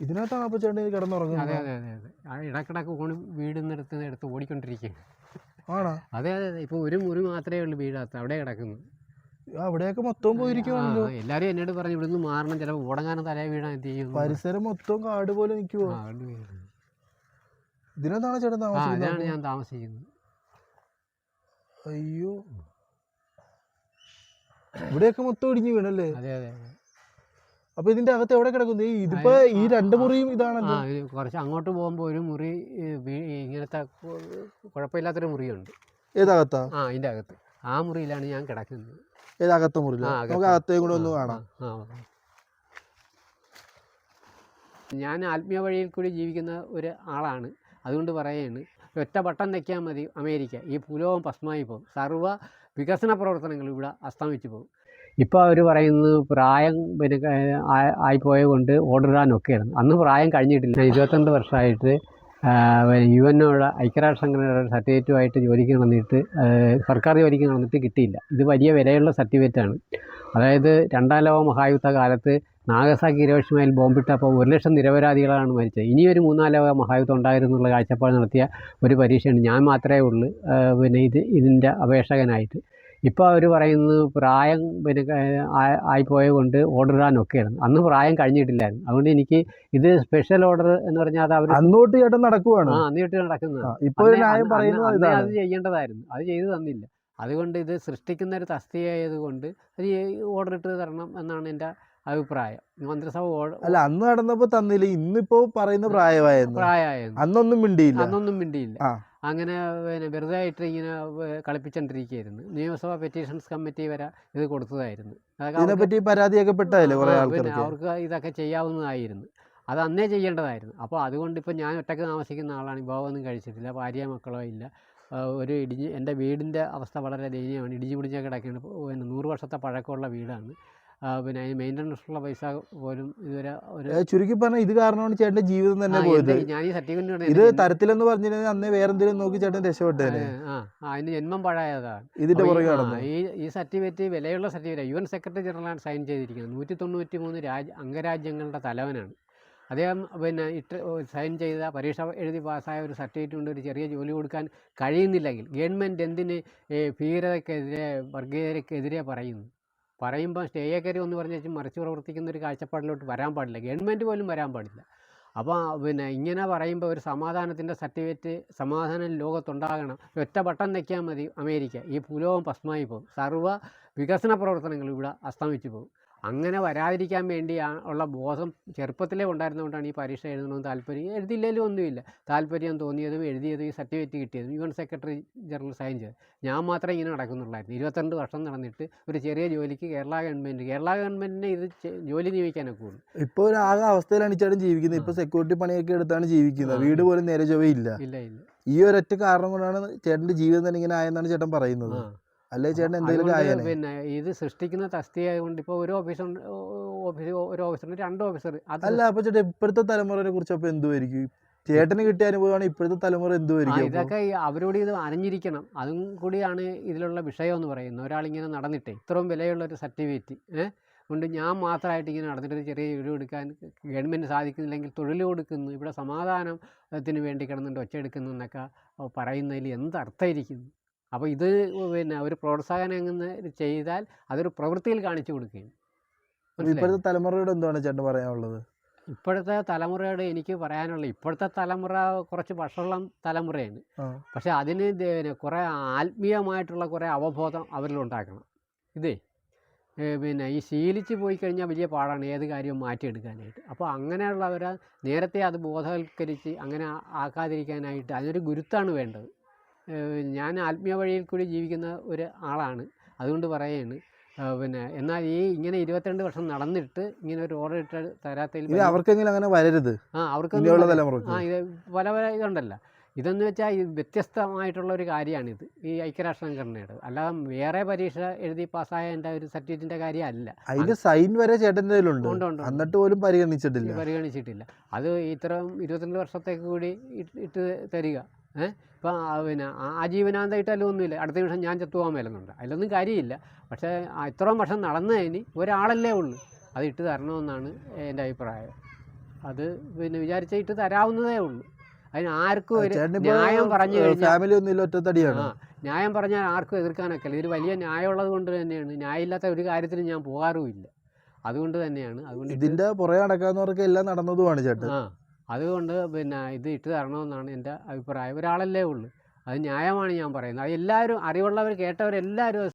ഇതിനകത്താണ് അപ്പൊ ചേട്ടൻ അതെ കിടന്നുറങ്ങുന്നത് അതെ അതെ അതെ ആ ഇടക്കിടക്ക് ഓണി വീടുന്നിടത്ത് എടുത്ത് ഓടിക്കൊണ്ടിരിക്കുകയാണ് ആണോ? അതെ അതെ അതെ. ഇപ്പോൾ ഒരു മുറി മാത്രമേ ഉള്ളൂ വീടകത്ത്. അവിടെ കിടക്കുന്നു. അവിടെയൊക്കെ മൊത്തം പോയിരിക്കുവാണല്ലോ. ആ, എല്ലാവരും എന്നോട് പറഞ്ഞു ഇവിടുന്ന് മാറണം. ചിലപ്പോൾ ഓടങ്ങാനും തലേ വീടാൻ എന്ത് ചെയ്യും? പരിസരം മൊത്തം കാട് പോലെ നിൽക്കുവോ? ആ, അതുകൊണ്ട് വീട്. ഇതിനകത്താണ് ചേട്ടൻ ആ താമസിക്കുന്നത്? ഇതാണ് ഞാൻ താമസിക്കുന്നത്. അയ്യോ. ഇവിടെയൊക്കെ മൊത്തം ഇടിഞ്ഞു വീണല്ലേ? അതെ അതെ അതെ. അപ്പൊ ഇതിന്റെ അകത്ത് എവിടെ കിടക്കുന്നു? ഇതിപ്പോ ഈ രണ്ട് മുറിയും ഇതാണല്ലോ. കുറച്ച് അങ്ങോട്ട് പോകുമ്പോ ഒരു മുറി ഇങ്ങനത്തെ കുഴപ്പമില്ലാത്തൊരു മുറിയുണ്ട്. ഏതകത്താ? ആ അതിന്റെ അകത്ത്. ആ മുറിയിലാണ് ഞാൻ കിടക്കുന്നത്. ഏതകത്തെ മുറിയില്ല ആ, നമുക്ക് അകത്ത്. കൂടെ ഒന്ന് കാണാം. ആ, ആ. ഞാൻ ആത്മീയ വഴിയിൽ കൂടി ജീവിക്കുന്ന ഒരു ആളാണ്. അതുകൊണ്ട് പറയുകയാണ് ഒറ്റ ബട്ടൺ തയ്ക്കാൻ മതി അമേരിക്ക. ഈ ഭൂലോകം ഭസ്മായി പോകും. സർവ വികസന പ്രവർത്തനങ്ങൾ ഇവിടെ അസ്തമിച്ചു പോകും. ഇപ്പോൾ അവർ പറയുന്നത് പ്രായം പിന്നെ ആയിപ്പോയത് കൊണ്ട് ഓടിടാനൊക്കെയാണ് അന്ന് പ്രായം കഴിഞ്ഞിട്ടില്ല. ഇരുപത്തിരണ്ട് വർഷമായിട്ട് യു എന്നോട് ഐക്യരാഷ്ട്ര സംഘടനയുടെ സർട്ടിഫിക്കറ്റുമായിട്ട് ജോലിക്ക് നടന്നിട്ട് സർക്കാർ ജോലിക്ക് നടന്നിട്ട് കിട്ടിയില്ല. ഇത് വലിയ വിലയുള്ള സർട്ടിഫിക്കറ്റാണ് അതായത് രണ്ടാം ലോക മഹായുദ്ധ കാലത്ത് നാഗസാക്കി ഹിരോഷിമയിൽ ബോംബിട്ടപ്പോൾ ഒരു ലക്ഷം നിരപരാധികളാണ് മരിച്ചത്. ഇനിയൊരു മൂന്നാം ലോക മഹായുദ്ധം ഉണ്ടായിരുന്നുള്ള കാഴ്ചപ്പാട് നടത്തിയ ഒരു പരീക്ഷയാണ് ഞാൻ മാത്രമേ ഉള്ളൂ. പിന്നെ ഇത് ഇതിന്റെ അപേക്ഷകനായിട്ട്. ഇപ്പോൾ അവർ പറയുന്നത് പ്രായം പിന്നെ ആയിപ്പോയത് കൊണ്ട് ഓർഡറിടാനൊക്കെയാണ് അന്ന് പ്രായം കഴിഞ്ഞിട്ടില്ലായിരുന്നു. അതുകൊണ്ട് എനിക്ക് ഇത് സ്പെഷ്യൽ ഓർഡർ എന്ന് പറഞ്ഞാൽ അത് അവർ അന്നോട്ട് ചേട്ടൻ നടക്കുവാണ്. ആ അന്നോട്ട് നടക്കുന്നത്. ഇപ്പോൾ അത് ചെയ്യേണ്ടതായിരുന്നു. അത് ചെയ്തു തന്നില്ല. അതുകൊണ്ട് ഇത് സൃഷ്ടിക്കുന്ന ഒരു തസ്തികയായതുകൊണ്ട് അത് ഓർഡർ ഇട്ട് തരണം എന്നാണ് എന്റെ അഭിപ്രായം. മന്ത്രിസഭ അല്ല അന്ന് നടന്നപ്പോൾ തന്നില്ല. ഇന്നിപ്പോ പറയുന്ന പ്രായമായെന്ന്? പ്രായമായിരുന്നു അന്നൊന്നും മിണ്ടിയില്ല. അന്നൊന്നും മിണ്ടിയില്ല. അങ്ങനെ പിന്നെ വെറുതെ ആയിട്ട് ഇങ്ങനെ കളിപ്പിച്ചോണ്ടിരിക്കുകയായിരുന്നു. നിയമസഭാ പെറ്റീഷൻസ് കമ്മിറ്റി വരെ ഇത് കൊടുത്തതായിരുന്നു. ഇതിനെപ്പറ്റി പരാതിയൊക്കെ പെട്ടതല്ലേ കുറേ അവർക്ക് ഇതൊക്കെ ചെയ്യാവുന്നതായിരുന്നു. അത് അന്നേ ചെയ്യേണ്ടതായിരുന്നു. അപ്പോൾ അതുകൊണ്ട് ഇപ്പം ഞാൻ ഒറ്റയ്ക്ക് താമസിക്കുന്ന ആളാണ്. വിഭവമൊന്നും കഴിച്ചിട്ടില്ല. ഭാര്യ മക്കളോ ഇല്ല. ഒരു ഇടിഞ്ഞ് എന്റെ വീടിന്റെ അവസ്ഥ വളരെ ദയനീയമാണ്. ഇടിഞ്ഞു പിടിഞ്ഞ കിടക്കുകയാണ് പിന്നെ നൂറ് വർഷത്തെ പഴക്കമുള്ള വീടാണ്. പിന്നെ അതിന് മെയിന്റനൻസുള്ള പൈസ പോലും ഇതുവരെ ഒരു ചുരുക്കി പറഞ്ഞാൽ ഇത് കാരണമാണ് ചേട്ടന്റെ ജീവിതം തന്നെ പോയത്. ഞാൻ ഈ സർട്ടിഫിക്കറ്റ് ഇത് തരത്തിലെന്ന് പറഞ്ഞിരുന്നെങ്കിൽ അന്നേ വേറെന്തെങ്കിലും നോക്കി ചേട്ടൻ രക്ഷപ്പെട്ടേ ആ അതിന് ജന്മം പഴയതാണ്. ഇതിന്റെ ഈ- പുറകെ ഈ ഈ സർട്ടിഫിക്കറ്റ് വിലയുള്ള സർട്ടിഫിക്കറ്റ് യു എൻ സെക്രട്ടറി ജനറലാണ് സൈൻ ചെയ്തിരിക്കുന്നത്. നൂറ്റി തൊണ്ണൂറ്റി മൂന്ന് രാജ്യ അംഗരാജ്യങ്ങളുടെ തലവനാണ്. അദ്ദേഹം പിന്നെ ഇട്ട് സൈൻ ചെയ്ത പരീക്ഷ എഴുതി പാസ്സായ ഒരു സർട്ടിഫിക്കറ്റ് കൊണ്ട് ഒരു ചെറിയ ജോലി കൊടുക്കാൻ കഴിയുന്നില്ലെങ്കിൽ ഗവൺമെന്റ് എന്തിന് ഭീകരതക്കെതിരെ ഭീകരതയ്ക്കെതിരെ വർഗീയതയ്ക്കെതിരെ പറയുന്നു? പറയുമ്പോൾ സ്റ്റേയെ കയറി ഒന്ന് വെച്ചാൽ വെച്ച് മറിച്ച് പ്രവർത്തിക്കുന്ന ഒരു കാഴ്ചപ്പാടിലോട്ട് വരാൻ പാടില്ല. ഗവൺമെന്റ് പോലും വരാൻ പാടില്ല. അപ്പോൾ പിന്നെ ഇങ്ങനെ പറയുമ്പോൾ ഒരു സമാധാനത്തിന്റെ സർട്ടിഫിക്കറ്റ് സമാധാനം ലോകത്തുണ്ടാകണം. ഒറ്റ ബട്ടൺ ഞെക്കിയാൽ മതി അമേരിക്ക. ഈ ഭൂലോകം ഭസ്മായി പോകും. സർവ വികസന പ്രവർത്തനങ്ങൾ ഇവിടെ അസ്തമിച്ചു പോകും. അങ്ങനെ വരാതിരിക്കാൻ വേണ്ടി ഉള്ള ബോധം ചെറുപ്പത്തിലേ ഉണ്ടായിരുന്നതുകൊണ്ടാണ് ഈ പരീക്ഷ എഴുതണമെന്ന് താല്പര്യം. എഴുതിയില്ലെങ്കിലും ഒന്നുമില്ല. താല്പര്യം തോന്നിയതും എഴുതിയതും ഈ സർട്ടിഫിക്കറ്റ് കിട്ടിയതും. U N secretary general sign ചെയ്ത്. ഞാൻ മാത്രമേ ഇങ്ങനെ നടക്കുന്നുള്ളായിരുന്നു. ഇരുപത്തിരണ്ട് വർഷം നടന്നിട്ട് ഒരു ചെറിയ ജോലിക്ക് കേരള ഗവൺമെന്റ് കേരള ഗവൺമെന്റിനെ ഇത് ജോലി നിയമിക്കാനൊക്കെ ഉള്ളൂ. ഇപ്പോൾ ഒരു ആകെ അവസ്ഥയിലാണ് ചേട്ടൻ ജീവിക്കുന്നത്. ഇപ്പോൾ സെക്യൂരിറ്റി പണിയൊക്കെ എടുത്താണ് ജീവിക്കുന്നത്. വീട് പോലും നേരെ ചൊവ്വയില്ല. ഇല്ല ഇല്ല. ഈ ഒരൊറ്റ കാരണം കൊണ്ടാണ് ചേട്ടന്റെ ജീവിതം തന്നെ ഇങ്ങനെ ആയെന്നാണ് ചേട്ടൻ പറയുന്നത്. അല്ലേ ചേട്ടൻ? എന്തെങ്കിലും പിന്നെ ഇത് സൃഷ്ടിക്കുന്ന തസ്തി ആയതുകൊണ്ട് ഇപ്പോൾ ഒരു ഓഫീസർ ഓഫീസ് ഒരു ഓഫീസറിന് രണ്ട് ഓഫീസർ. അല്ല അപ്പൊ ചേട്ടാ ഇപ്പോഴത്തെ തലമുറയെ കുറിച്ച് അപ്പൊ എന്തുമായിരിക്കും ചേട്ടന് കിട്ടിയ അനുഭവമാണ് ഇപ്പോഴത്തെ തലമുറ എന്തുമായിരിക്കും? ഇതൊക്കെ അവരോട് ഇത് അറിഞ്ഞിരിക്കണം. അതും കൂടിയാണ് ഇതിലുള്ള വിഷയം എന്ന് പറയുന്നത്. ഒരാളിങ്ങനെ നടന്നിട്ടേ ഇത്രയും വിലയുള്ള ഒരു സർട്ടിഫിക്കറ്റ് ഏഹ് കൊണ്ട് ഞാൻ മാത്രമായിട്ട് ഇങ്ങനെ നടന്നിട്ട് ചെറിയ വീട് കൊടുക്കാൻ ഗവൺമെന്റ് സാധിക്കുന്നില്ലെങ്കിൽ തൊഴിൽ കൊടുക്കുന്നു ഇവിടെ സമാധാനത്തിന് വേണ്ടി കിടന്നുകൊണ്ട് ഒച്ചയെടുക്കുന്നു എന്നൊക്കെ പറയുന്നതിൽ എന്ത് അർത്ഥമായിരിക്കുന്നു അപ്പോൾ ഇത് പിന്നെ ഒരു പ്രോത്സാഹനം എങ്ങനെ ചെയ്താൽ അതൊരു പ്രവൃത്തിയിൽ കാണിച്ചു കൊടുക്കുകയും ഇപ്പോഴത്തെ തലമുറയോട് എന്താണ് ചേട്ടൻ പറയാനുള്ളത്? ഇപ്പോഴത്തെ തലമുറയോട് എനിക്ക് പറയാനുള്ള ഇപ്പോഴത്തെ തലമുറ കുറച്ച് വഷമുള്ള തലമുറയാണ്. പക്ഷെ അതിന് കുറേ ആത്മീയമായിട്ടുള്ള കുറേ അവബോധം അവരിൽ ഉണ്ടാക്കണം. ഇതേ പിന്നെ ഈ ശീലിച്ച് പോയി കഴിഞ്ഞാൽ വലിയ പാടാണ് ഏത് കാര്യവും മാറ്റിയെടുക്കാനായിട്ട്. അപ്പോൾ അങ്ങനെയുള്ളവരെ നേരത്തെ അത് ബോധവൽക്കരിച്ച് അങ്ങനെ ആക്കാതിരിക്കാനായിട്ട് അതിനൊരു ഗുരുത്താണ് വേണ്ടത്. ഞാൻ ആത്മീയ വഴിയിൽ കൂടി ജീവിക്കുന്ന ഒരു ആളാണ്. അതുകൊണ്ട് പറയുകയാണ് പിന്നെ എന്നാൽ ഈ ഇങ്ങനെ ഇരുപത്തിരണ്ട് വർഷം നടന്നിട്ട് ഇങ്ങനെ ഒരു ഓർഡർ ഇട്ട് തരാത്തതിൽ അവർക്കെങ്കിലും അങ്ങനെ വരരുത്. ആ അവർക്ക് ആ ഇത് പല പല ഇതുണ്ടല്ലോ. ഇതെന്ന് വെച്ചാൽ വ്യത്യസ്തമായിട്ടുള്ള ഒരു കാര്യമാണിത്. ഈ ഐക്യരാഷ്ട്ര സംഘടനയുടെ അല്ലാതെ വേറെ പരീക്ഷ എഴുതി പാസ്സായ എന്റെ ഒരു സർട്ടിഫിക്കറ്റിന്റെ കാര്യമല്ല. അതിന് സൈൻ വരെ ചേട്ടന്റെ ഉണ്ട്. എന്നിട്ട് പോലും പരിഗണിച്ചിട്ടില്ല. പരിഗണിച്ചിട്ടില്ല. അത് ഇത്തരം ഇരുപത്തിരണ്ട് വർഷത്തേക്ക് കൂടി ഇട്ട് തരിക. ഏഹ് ഇപ്പം പിന്നെ ആജീവനാന്തമായിട്ടല്ല ഒന്നുമില്ല. അടുത്ത നിമിഷം ഞാൻ ചത്തുപോകാൻ മേലെന്നുണ്ട്. അതിലൊന്നും കാര്യമില്ല. പക്ഷേ ഇത്രയും വർഷം നടന്നതിന് ഒരാളല്ലേ ഉള്ളൂ. അത് ഇട്ട് തരണമെന്നാണ് എന്റെ അഭിപ്രായം. അത് പിന്നെ വിചാരിച്ച ഇട്ട് തരാവുന്നതേ ഉള്ളൂ. അതിന് ആർക്കും ഒരു ന്യായം പറഞ്ഞു കഴിഞ്ഞാൽ ഫാമിലി ഒന്നും ഇല്ല ഒറ്റത്തടിയാണ്. ന്യായം പറഞ്ഞാൽ ആർക്കും എതിർക്കാനൊക്കെ ഇതൊരു വലിയ ന്യായമുള്ളത് കൊണ്ട് തന്നെയാണ്. ന്യായമില്ലാത്ത ഒരു കാര്യത്തിനും ഞാൻ പോകാറുമില്ല. അതുകൊണ്ട് തന്നെയാണ്. അതുകൊണ്ട് ഇതിന്റെ ഇതിന്റെ പുറകെ നടക്കാവുന്നവർക്ക് എല്ലാം നടന്നതുമാണ് ചേട്ടൻ. അതുകൊണ്ട് പിന്നെ ഇത് ഇട്ട് തരണമെന്നാണ് എന്റെ അഭിപ്രായം. ഒരാളല്ലേ ഉള്ളൂ. അത് ന്യായമാണ് ഞാൻ പറയുന്നത്. അത് എല്ലാവരും അറിവുള്ളവർ കേട്ടവരെല്ലാവരും